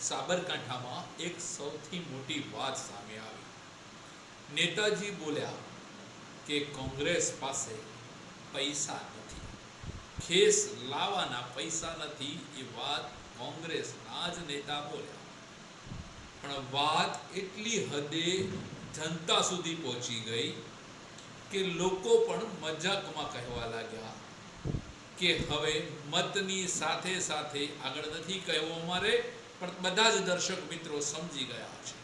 સાબરકાંઠામાં એક સૌથી મોટી વાત સામે આવી. નેતાજી બોલ્યા કે કોંગ્રેસ પાસે પૈસા નથી. ખેસ લાવવાના પૈસા નથી એ વાત કોંગ્રેસના જ નેતા બોલ્યા. પણ વાત એટલી હદે જનતા સુધી પહોંચી ગઈ કે લોકો પણ મજાકમાં કહેવા લાગ્યા કે હવે મતની સાથે સાથે આગળ નથી કહેવું અમારે, પણ બધા જ દર્શક મિત્રો સમજી ગયા છે.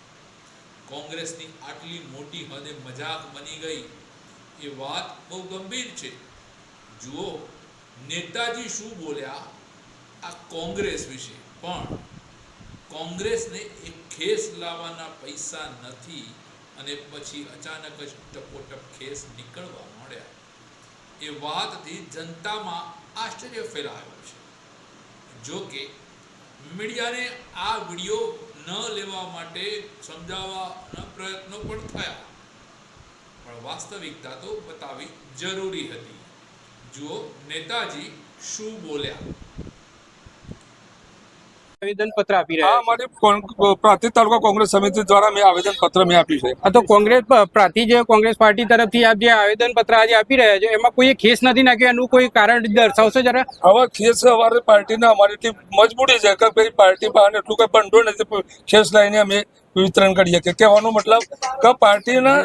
કોંગ્રેસની આટલી મોટી હદે મજાક બની ગઈ, એ વાત બહુ ગંભીર છે. જુઓ, નેતાજી શું બોલ્યા આ કોંગ્રેસ વિશે? પણ કોંગ્રેસને એક ખેસ લાવવાના પૈસા નથી અને પછી અચાનક જ ટપોટપ ખેસ નીકળવા માંડ્યા. એ વાતથી જનતામાં આશ્ચર્ય ફેલાયો છે. જો કે મીડિયાને આ વીડિયો ન લેવા માટે સમજાવવાના પ્રયત્નો પણ થયા. પણ વાસ્તવિકતા તો બતાવી જરૂરી હતી. જુઓ નેતાજી શું બોલ્યા. આવેદન પત્ર આપી રહ્યા મારી પ્રાંતિજ તાલુકા કોંગ્રેસ સમિતિ દ્વારા મેં આવેદન પત્ર મેં આપ્યું છે. આ તો કોંગ્રેસ પ્રાંતિજ કોંગ્રેસ પાર્ટી તરફથી આપ જે આવેદન પત્ર આજે આપી રહ્યા છો એમાં કોઈ ખેસ નથી નાખ્યો? એનું કોઈ કારણ દર્શાવશો જરા? હવે ખેસ અમારી પાર્ટીના અમારી મજબૂરી છે. કે ભાઈ પાર્ટી બહાર એટલું કઈ ભંડોળ નથી. ખેસ લઈને અમે વિતરણ કરીએ કે કહેવાનો મતલબ કે પાર્ટીના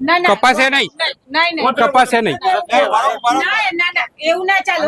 કપાશે નહીં? નહીં નહીં. કપાશે નહીં. ના ના ના. એવું ના ચાલે.